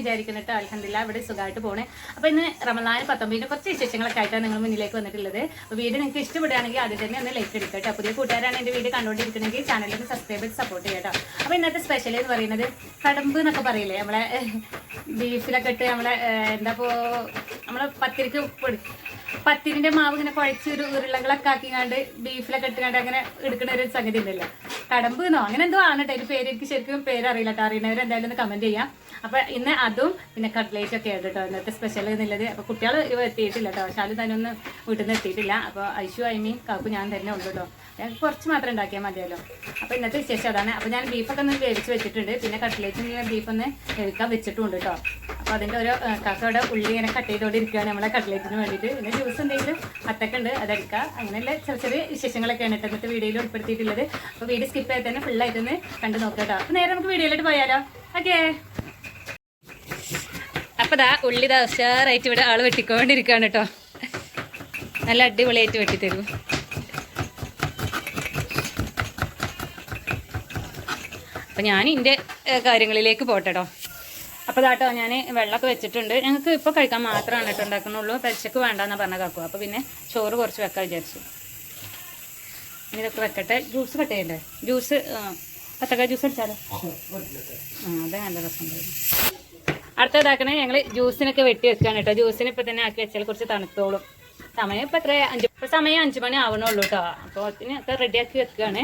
വിചാരിക്കുന്നിട്ട് അലഹമില്ല ഇവിടെ സുഖമായിട്ട് പോണേ. അപ്പോൾ ഇന്ന് റമദാൻ പത്തൊമ്പതിന്റെ കുറച്ച് വിശേഷങ്ങളൊക്കെ ആയിട്ടാണ് നിങ്ങൾ മുന്നിലേക്ക് വന്നിട്ടുള്ളത്. അപ്പോൾ വീഡിയോ നിങ്ങൾക്ക് ഇഷ്ടപ്പെടുകയാണെങ്കിൽ അത് തന്നെ ഒന്ന് ലൈക്ക് എടുക്കുക കേട്ടോ. പുതിയ കൂട്ടുകാരാണ് എന്റെ വീഡിയോ കണ്ടുകൊണ്ടിരിക്കണമെങ്കിൽ ചാനലിൽ സബ്സ്ക്രൈബ് ചെയ്ത് സപ്പോർട്ട് ചെയ്യാം കേട്ടോ. അപ്പോൾ ഇന്നത്തെ സ്പെഷ്യൽ എന്ന് പറയുന്നത് കടമ്പ് എന്നൊക്കെ പറയില്ലേ? നമ്മളെ ബീഫിലൊക്കെ ഇട്ട് നമ്മളെ എന്താ ഇപ്പോൾ നമ്മളെ പത്തിരിക്ക് പത്തിരിന്റെ മാവ് ഇങ്ങനെ കുഴച്ച് ഒരു ഉരുളകളൊക്കെ ആക്കിങ്ങാണ്ട് ബീഫിലൊക്കെ ഇട്ടുകൊണ്ട് അങ്ങനെ എടുക്കുന്ന ഒരു സംഗതി ഉണ്ടല്ലോ. കടമ്പ് എന്നോ? അങ്ങനെ എന്തോ ആണ് കേട്ടോ അതിന്റെ പേര്. എനിക്ക് ശരിക്കും പേര് അറിയില്ല കേട്ടോ അറിയുന്നവർ എന്തായാലും ഒന്ന് കമന്റ് ചെയ്യാം. അപ്പൊ ഇന്ന് അതും പിന്നെ കട്ട്ലേറ്റ് ഒക്കെ ആയിട്ട് കേട്ടോ ഇന്നത്തെ സ്പെഷ്യൽ എന്നുള്ളത്. അപ്പൊ കുട്ടികൾ ഇവ എത്തിയിട്ടില്ല കേട്ടോ ശാലു തന്നെ ഒന്ന് വീട്ടിൽ നിന്ന് എത്തിയിട്ടില്ല. അപ്പൊ ഐശു ഐമി കാക്കു ഞാൻ തന്നെ ഉള്ളൂ കേട്ടോ ഞാൻ കുറച്ച് മാത്രം ഉണ്ടാക്കിയാൽ മതിയല്ലോ. അപ്പൊ ഇന്നത്തെ വിശേഷം അതാണ്. അപ്പൊ ഞാൻ ബീഫൊക്കെ ഒന്ന് വേവിച്ച് വെച്ചിട്ടുണ്ട്. പിന്നെ കട്ട്ലേറ്റ് ബീഫ് ഒന്ന് വേവിക്കാൻ വെച്ചിട്ടുണ്ട് കേട്ടോ അപ്പൊ അതിന്റെ ഒരു കാക്കയുടെ ഉള്ളി ഇങ്ങനെ കട്ട് ചെയ്തുകൊണ്ടിരിക്കുകയാണ് നമ്മളെ കട്ട്ലേറ്റിന് വേണ്ടിയിട്ട്. പിന്നെ ജ്യൂസ് എന്തെങ്കിലും അത്തക്കുണ്ട് അതെടുക്കുക അങ്ങനെയുള്ള ചെറിയ ചെറിയ വിശേഷങ്ങളൊക്കെയാണ് കേട്ടോ വീഡിയോയിൽ ഉൾപ്പെടുത്തിയിട്ടുള്ളത്. അപ്പോൾ വീഡിയോ സ്കിപ്പ് ആയി തന്നെ ഒന്ന് കണ്ടു നോക്കാം കേട്ടോ. അപ്പൊ നേരെ നമുക്ക് വീഡിയോയിലോട്ട് പോയാലോ? ഓക്കേ. അപ്പോൾ ദാ ഉള്ളി ദാ ഇവിടെ ആൾ വെട്ടിക്കൊണ്ടിരിക്കുകയാണ് കേട്ടോ. നല്ല അടിപൊളിയായിട്ട് വെട്ടിത്തരും. അപ്പം ഞാൻ എന്റെ കാര്യങ്ങളിലേക്ക് പോട്ടെ കേട്ടോ അപ്പോൾ ഇതാട്ടോ ഞാൻ വെള്ളമൊക്കെ വെച്ചിട്ടുണ്ട്. ഞങ്ങൾക്ക് ഇപ്പോൾ കഴിക്കാൻ മാത്രമാണ് കേട്ടോ ഉണ്ടാക്കുന്നുള്ളൂ. വേണ്ട വേണ്ടെന്നാണ് പറഞ്ഞ കാക്കു. അപ്പോൾ പിന്നെ ചോറ് കുറച്ച് വെക്കാൻ വിചാരിച്ചു. ഇതൊക്കെ വെക്കട്ടെ. ജ്യൂസ് കട്ട് ചെയ്യണ്ടേ? ജ്യൂസ് പത്തക്ക ജ്യൂസ് അടിച്ചാലോ? ആ അത് നല്ല രസമുണ്ടായിരുന്നു അടുത്തതാക്കണേ ഞങ്ങൾ ജ്യൂസിനൊക്കെ വെട്ടി വെക്കുകയാണ് കേട്ടോ. ജ്യൂസിന് ഇപ്പം തന്നെ ആക്കി വെച്ചാൽ കുറച്ച് തണുത്തോളും. സമയം ഇപ്പം എത്ര അഞ്ച് സമയം അഞ്ച് മണി ആവണുള്ളൂ കേട്ടോ. അപ്പോൾ ഒക്കെ റെഡിയാക്കി വെക്കുകയാണ്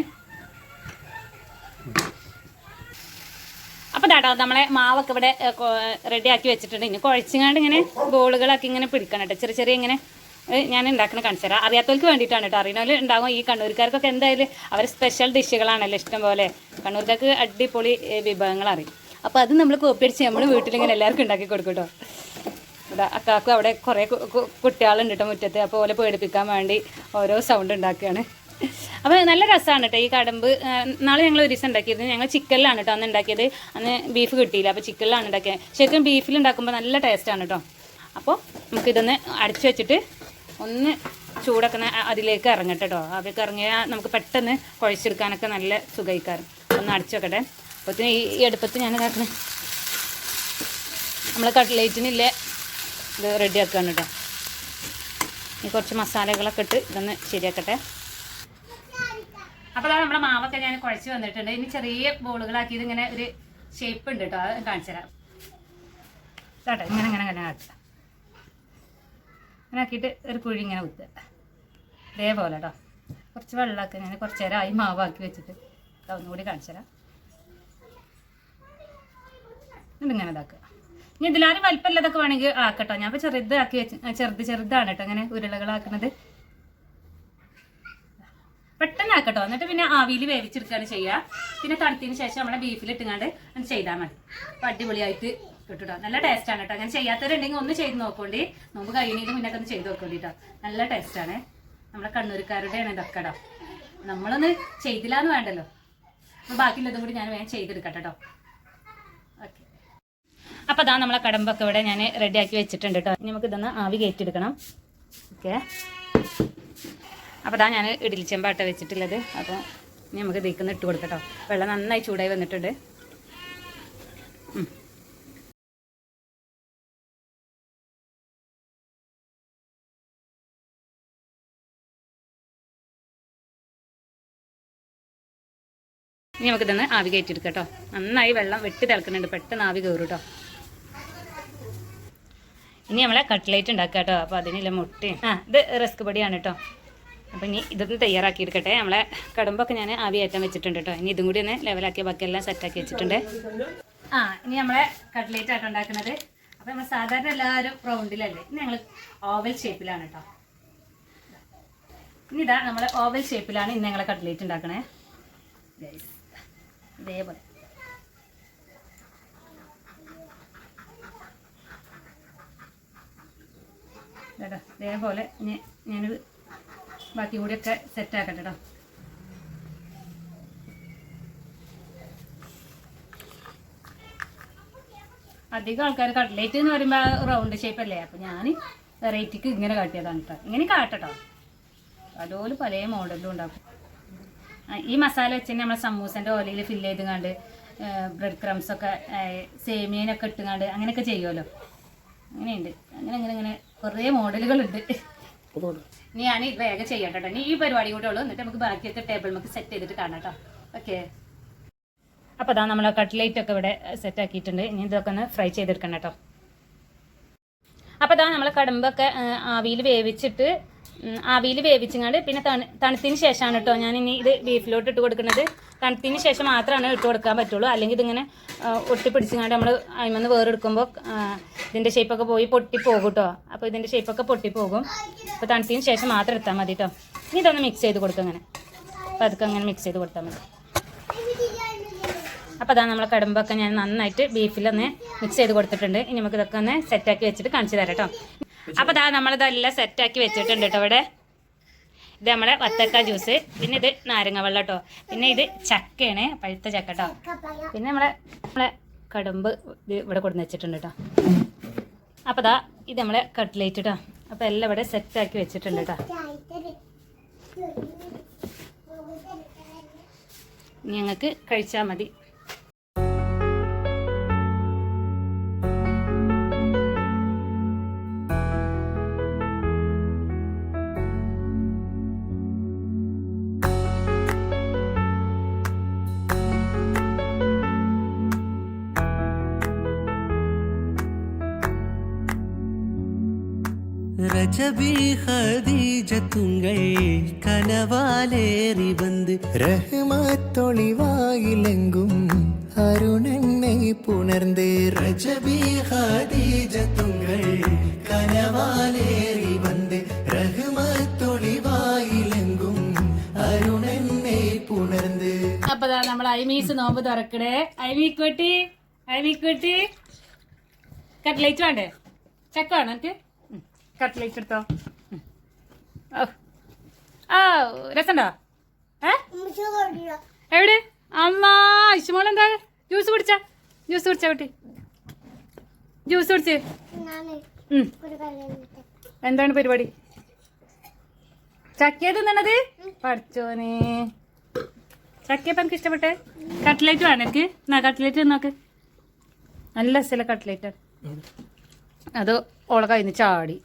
അപ്പൊ ഡാട്ടോ നമ്മളെ മാവൊക്കെ ഇവിടെ റെഡി ആക്കി വെച്ചിട്ടുണ്ട്. ഇനി കുഴച്ചിങ്ങാണ്ട് ഇങ്ങനെ ബോളുകളാക്കി ഇങ്ങനെ പിടിക്കണം കേട്ടോ ചെറിയ ചെറിയ ഇങ്ങനെ ഞാൻ ഉണ്ടാക്കണ കാണിച്ചു തരാം. അറിയാത്തവർക്ക് വേണ്ടിയിട്ടാണ് കേട്ടോ അറിയുന്നവർ ഉണ്ടാകും ഈ കണ്ണൂർക്കാർക്കൊക്കെ എന്തായാലും അവർ സ്പെഷ്യൽ ഡിഷുകളാണല്ലോ ഇഷ്ടം പോലെ. കണ്ണൂർക്കാർക്ക് അടിപൊളി വിഭവങ്ങൾ അറിയും. അപ്പോൾ അത് നമ്മൾ കോപ്പി അടിച്ച് നമ്മൾ വീട്ടിലിങ്ങനെ എല്ലാവർക്കും ഉണ്ടാക്കി കൊടുക്കും കേട്ടോ അക്കാക്കും അവിടെ കുറേ കുട്ടികളുണ്ട് കേട്ടോ മുറ്റത്ത്. അപ്പോൾ ഓലെ പേടിപ്പിക്കാൻ വേണ്ടി ഓരോ സൗണ്ട് ഉണ്ടാക്കുകയാണ് അപ്പോൾ നല്ല രസമാണ് കേട്ടോ ഈ കടമ്പ്. നാളെ ഞങ്ങൾ ഒരു ദിവസം ഉണ്ടാക്കിയത് ഞങ്ങൾ ചിക്കനിലാണ് കേട്ടോ അന്ന് ഉണ്ടാക്കിയത് അന്ന് ബീഫ് കിട്ടിയില്ല. അപ്പോൾ ചിക്കനിലാണ് ഉണ്ടാക്കിയത് ശരിക്കും ബീഫിൽ ഉണ്ടാക്കുമ്പോൾ നല്ല ടേസ്റ്റാണ് കേട്ടോ അപ്പോൾ നമുക്കിതൊന്ന് അടച്ചു വെച്ചിട്ട് ഒന്ന് ചൂടൊക്കെ അതിലേക്ക് ഇറങ്ങട്ടെ കേട്ടോ അതിലേക്ക് ഇറങ്ങിയാൽ നമുക്ക് പെട്ടെന്ന് കുഴച്ചെടുക്കാനൊക്കെ നല്ല സുഖയിക്കാരം. ഒന്ന് അടച്ചു വെക്കട്ടെ. അപ്പോൾ ഈ അടുപ്പത്ത് ഞാൻ ഇതാക്കണേ നമ്മൾ കട്ട്ലേറ്റിനില്ലേ? ഇത് റെഡിയാക്കുകയാണ് കേട്ടോ ഇനി കുറച്ച് മസാലകളൊക്കെ ഇട്ട് ഇതൊന്ന് ശരിയാക്കട്ടെ. അപ്പോൾ നമ്മുടെ മാവൊക്കെ ഞാൻ കുഴച്ച് വന്നിട്ടുണ്ട്. ഇനി ചെറിയ ബോളുകളാക്കി ഇതിങ്ങനെ ഒരു ഷേപ്പ് ഉണ്ട് കേട്ടോ അത് കാണിച്ചു തരാം. കേട്ടോ ഇങ്ങനെ ഇങ്ങനെ ഇങ്ങനെ കാണിച്ചു ഇങ്ങനെ ആക്കിയിട്ട് ഒരു കുഴി ഇങ്ങനെ കുത്തുക. ഇതേപോലെ കേട്ടോ കുറച്ച് വെള്ളമൊക്കെ ഞാൻ കുറച്ച് നേരം ആയി മാവാക്കി വെച്ചിട്ട് ഒന്നുകൂടി കാണിച്ചു തരാം. ഇങ്ങനെ ഇതാക്കുക. ഇനി ഇതിലാരും വലിപ്പമില്ലാതൊക്കെ വേണമെങ്കിൽ ആക്കട്ടോ. ഞാൻ ഇപ്പോൾ ചെറുതാക്കി വെച്ച് ചെറുത് ചെറുതാണ് കേട്ടോ അങ്ങനെ ഉരുളകളാക്കുന്നത് ആക്കട്ടോ. എന്നിട്ട് പിന്നെ ആവിയിൽ വേവിച്ചെടുക്കുകയാണ് ചെയ്യുക. പിന്നെ തണുത്തതിന് ശേഷം ഇട്ടുങ്ങാണ്ട് അങ്ങനെ ചെയ്താൽ മതി. അടിപൊളിയായിട്ട് കിട്ടുട്ടോ. നല്ല ടേസ്റ്റാണ് കേട്ടോ. അങ്ങനെ ചെയ്യാത്തവരുണ്ടെങ്കിൽ ഒന്ന് ചെയ്ത് നോക്കോണ്ടി. നോമ്പ് കഴിയുന്നതിന് മുന്നേ ഒന്ന് ചെയ്ത് നോക്കോണ്ടി കേട്ടോ. നല്ല ടേസ്റ്റാണ് നമ്മളെ കണ്ണൂർക്കാരുടെയാണ് ഇതൊക്കെ കേട്ടോ. നമ്മളൊന്ന് ചെയ്തില്ലാന്ന് വേണ്ടല്ലോ. അപ്പോൾ ബാക്കിയുള്ളതും കൂടി ഞാൻ വേഗം ചെയ്തെടുക്കട്ടെ കേട്ടോ. അപ്പോൾ അതാ നമ്മളെ കടമ്പൊക്കെ ഇവിടെ ഞാൻ റെഡിയാക്കി വെച്ചിട്ടുണ്ട് കേട്ടോ. നമുക്ക് ഇതൊന്ന് ആവി കയറ്റിയെടുക്കണം. ഓക്കെ അപ്പോൾ അതാ ഞാൻ ഇഡലി ചെമ്പാട്ട വെച്ചിട്ടുള്ളത്. അപ്പോൾ ഇനി നമുക്ക് ഇതിലേക്ക് ഇട്ട് കൊടുക്കട്ടോ. വെള്ളം നന്നായി ചൂടായി വന്നിട്ടുണ്ട്. ഇനി നമുക്കിതൊന്ന് ആവി കയറ്റിയെടുക്കാം കേട്ടോ നന്നായി വെള്ളം വെട്ടി തിളക്കുന്നുണ്ട്. പെട്ടെന്ന് ആവി കയറും കേട്ടോ ഇനി നമ്മളെ കട്ട്ലേറ്റ് ഉണ്ടാക്കാം കേട്ടോ അപ്പോൾ അതിനുള്ള മുട്ടയും. ആ ഇത് റിസ്ക് പൊടിയാണ് കേട്ടോ. അപ്പോൾ ഇനി ഇതൊന്ന് തയ്യാറാക്കി എടുക്കട്ടെ നമ്മളെ കടുമ്പൊക്കെ ഞാൻ ആവി ഏറ്റം വെച്ചിട്ടുണ്ട് കേട്ടോ ഇനി ഇതും കൂടി ഒന്ന് ലെവലാക്കിയ ബാക്കിയെല്ലാം സെറ്റാക്കി വെച്ചിട്ടുണ്ട്. ആ ഇനി നമ്മളെ കട്ട്ലേറ്റ് ആയിട്ട് ഉണ്ടാക്കുന്നത്. അപ്പോൾ നമ്മൾ സാധാരണ എല്ലാവരും റൗണ്ടിലല്ലേ ഇനി ഞങ്ങൾ ഓവൽ ഷേപ്പിലാണ് കേട്ടോ ഇനി ഇതാ നമ്മളെ ഓവൽ ഷേപ്പിലാണ് ഇന്ന് ഞങ്ങളെ കട്ട്ലേറ്റ് ഉണ്ടാക്കണേ. ഇതേപോലെ. ഇതേപോലെ ഇനി ഞാനിത് ബാക്കി കൂടിയൊക്കെ സെറ്റ് ആക്കട്ടെ കേട്ടോ അധികം ആൾക്കാർ കട്ട്ലേറ്റ് എന്ന് പറയുമ്പോൾ റൗണ്ട് ഷേപ്പ് അല്ലേ അപ്പോൾ ഞാൻ വെറൈറ്റിക്ക് ഇങ്ങനെ കാട്ടിയതാണ് കേട്ടോ ഇങ്ങനെ കാട്ടട്ടോ. അതുപോലെ പല മോഡലും ഉണ്ടാക്കും. ഈ മസാല വെച്ച് നമ്മൾ സമൂസന്റെ ഓലയിൽ ഫിൽ ചെയ്ത് കണ്ട് ബ്രെഡ് ക്രംസ് ഒക്കെ സേമിയനൊക്കെ ഇട്ടുകൊണ്ട് അങ്ങനെയൊക്കെ ചെയ്യുമല്ലോ അങ്ങനെയുണ്ട്. അങ്ങനെ അങ്ങനെ അങ്ങനെ കുറേ മോഡലുകളുണ്ട്. ഇനി ഞാൻ വേഗം ചെയ്യട്ടെ നീ ഈ പരിപാടി കൂടെ ഉള്ളൂ. എന്നിട്ട് നമുക്ക് ബാക്കിയത്തെ ടേബിൾ നമുക്ക് സെറ്റ് ചെയ്തിട്ട് കാണാം കേട്ടോ ഓക്കെ അപ്പോൾ അതാ നമ്മൾ കട്ട്ലേറ്റ് ഒക്കെ ഇവിടെ സെറ്റ് ആക്കിയിട്ടുണ്ട്. ഇനി ഇതൊക്കെ ഒന്ന് ഫ്രൈ ചെയ്തെടുക്കണം കേട്ടോ അപ്പോൾ അതാ നമ്മൾ കടമ്പൊക്കെ ആവിയിൽ വേവിച്ചിട്ട് ആവിയിൽ വേവിച്ചങ്ങാണ്ട് പിന്നെ തണു തണുത്തതിന് ശേഷമാണ് കേട്ടോ ഞാൻ ഇനി ഇത് ബീഫിലോട്ട് ഇട്ട് കൊടുക്കുന്നത്. തണുത്തിന് ശേഷം മാത്രമാണ് ഇട്ട് കൊടുക്കാൻ പറ്റുള്ളൂ. അല്ലെങ്കിൽ ഇതിങ്ങനെ ഒട്ടിപ്പിടിച്ചങ്ങാണ്ട് നമ്മൾ അതിമെന്ന് വേറെടുക്കുമ്പോൾ ഇതിന്റെ ഷേപ്പൊക്കെ പോയി പൊട്ടിപ്പോകും കേട്ടോ. അപ്പോൾ ഇതിന്റെ ഷേപ്പൊക്കെ പൊട്ടിപ്പോകും അപ്പോൾ തണുത്തിന് ശേഷം മാത്രം എടുത്താൽ മതി കേട്ടോ. ഇനി ഇതൊന്ന് മിക്സ് ചെയ്ത് കൊടുക്കുക അങ്ങനെ. അപ്പോൾ അതൊക്കെ അങ്ങനെ മിക്സ് ചെയ്ത് കൊടുത്താൽ മതി. അപ്പോൾ അതാണ് നമ്മളെ കടുമ്പൊക്കെ ഞാൻ നന്നായിട്ട് ബീഫിലൊന്ന് മിക്സ് ചെയ്ത് കൊടുത്തിട്ടുണ്ട്. ഇനി നമുക്ക് ഇതൊക്കെ ഒന്ന് സെറ്റാക്കി വെച്ചിട്ട് കാണിച്ചു തരാം കേട്ടോ. അപ്പോൾ അതാ നമ്മളിതെല്ലാം സെറ്റാക്കി വെച്ചിട്ടുണ്ട് കേട്ടോ ഇവിടെ. ഇത് നമ്മളെ വത്തക്ക ജ്യൂസ് പിന്നെ ഇത് നാരങ്ങ വെള്ളം കേട്ടോ. പിന്നെ ഇത് ചക്കയാണ് പഴുത്ത ചക്ക കേട്ടോ. പിന്നെ നമ്മളെ നമ്മളെ കടുമ്പ് ഇത് ഇവിടെ കൊടുന്ന് വെച്ചിട്ടുണ്ട് കേട്ടോ. അപ്പോൾ ദാ ഇത് നമ്മളെ കട്ട്ലേറ്റ് കേട്ടോ. അപ്പോൾ എല്ലാം ഇവിടെ സെറ്റ് ആക്കി വെച്ചിട്ടുണ്ട് കേട്ടോ. ഞങ്ങൾക്ക് കഴിച്ചാൽ മതി. അജബി ഖദീജ തുങ്കൾ കനവാലേറി വന്ന് രഹ്മത്തൊളിവായിലെങ്കും അരുണനെ പുണർന്ന് രജബി ഖദീജ തുങ്കൾ കനവാലേറി വന്ന് രഹ്മത്തൊളിവായിലെങ്കും അരുണനെ പുണർന്ന്. അപ്പതാ നമ്മൾ ഐമീസ് നോമ്പ് തുറക്കണേ. ഐമിക്കുട്ടി ഐമിക്കുട്ടി കട്ട്ലേറ്റ് വേണ്ടേ? ചക്ക വേണം കട്ട്ലേറ്റ് എടുത്തോ. ഓ രസണ്ടോ എവിടെ? അമ്മ ഇഷ്ടമോൾ എന്താ? ജ്യൂസ് കുടിച്ച? ജ്യൂസ് കുടിച്ച കുട്ടി. ജ്യൂസ് കുടിച്ച്. എന്താണ് പരിപാടി? ചക്കയ തിന്നണത്? പഠിച്ചോനെ ചക്കയപ്പം എനിക്ക് ഇഷ്ടപ്പെട്ടെ? കട്ട്ലേറ്റ് വേണം എനിക്ക്. എന്നാ കട്ട്ലേറ്റ് നോക്ക് നല്ല സ്ഥല കട്ട്ലേറ്റ് അത് ഓളെ കയ്യിൽ നിന്ന് ചാടി.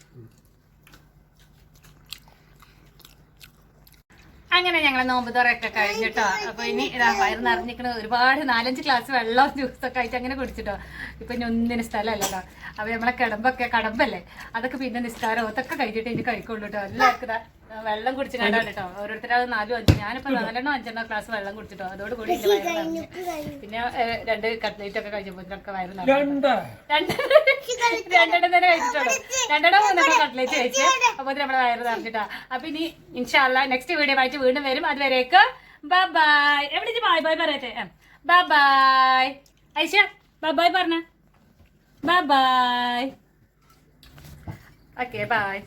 അങ്ങനെ ഞങ്ങൾ നോമ്പ് തുറയൊക്കെ കഴിഞ്ഞിട്ടോ. അപ്പൊ ഇനി ഇതാ വയറ് നിറഞ്ഞിക്കണ ഒരുപാട് നാലഞ്ച് ഗ്ലാസ് വെള്ളം ജ്യൂസൊക്കെ ആയിട്ട് അങ്ങനെ കുടിച്ചിട്ടോ. ഇപ്പൊ ഇനി ഒന്നിന് സ്ഥലമല്ലല്ലോ. അപ്പൊ നമ്മളെ കിടമ്പൊക്കെ കടമ്പല്ലേ? അതൊക്കെ പിന്നെ നിസ്കാരം അതൊക്കെ കഴിഞ്ഞിട്ട് ഇനി കഴിക്കുള്ളൂ കേട്ടോ എല്ലാവർക്കും വെള്ളം കുടിച്ച് കണ്ടോ കേട്ടോ. അത് നാലും അഞ്ചും. ഞാനിപ്പോ നാലെണ്ണോ അഞ്ചെണ്ണോ ക്ലാസ് വെള്ളം കുടിച്ചിട്ടോ. അതോടുകൂടി പിന്നെ രണ്ട് കട്ട്ലേറ്റ് ഒക്കെ കഴിച്ചപ്പോഴൊക്കെ വയറ് രണ്ടെണ്ണം തന്നെ കഴിച്ചിട്ടുള്ളൂ. രണ്ടെണ്ണം മൂന്നെണ്ണം കട്ട്ലേറ്റ് കഴിച്ച് അപ്പൊ നമ്മുടെ വയറ് നിറഞ്ഞിട്ടാ. അപ്പൊ ഇനി ഇൻഷാല്ല നെക്സ്റ്റ് വീഡിയോ ആയിട്ട് വീണ്ടും വരും. അതുവരേക്ക് ബൈ ബൈ എവിടെ ബായ് ബൈ പറയട്ടെ? Bye bye Aisha bye bye പറഞ്ഞ. Bye bye okay bye.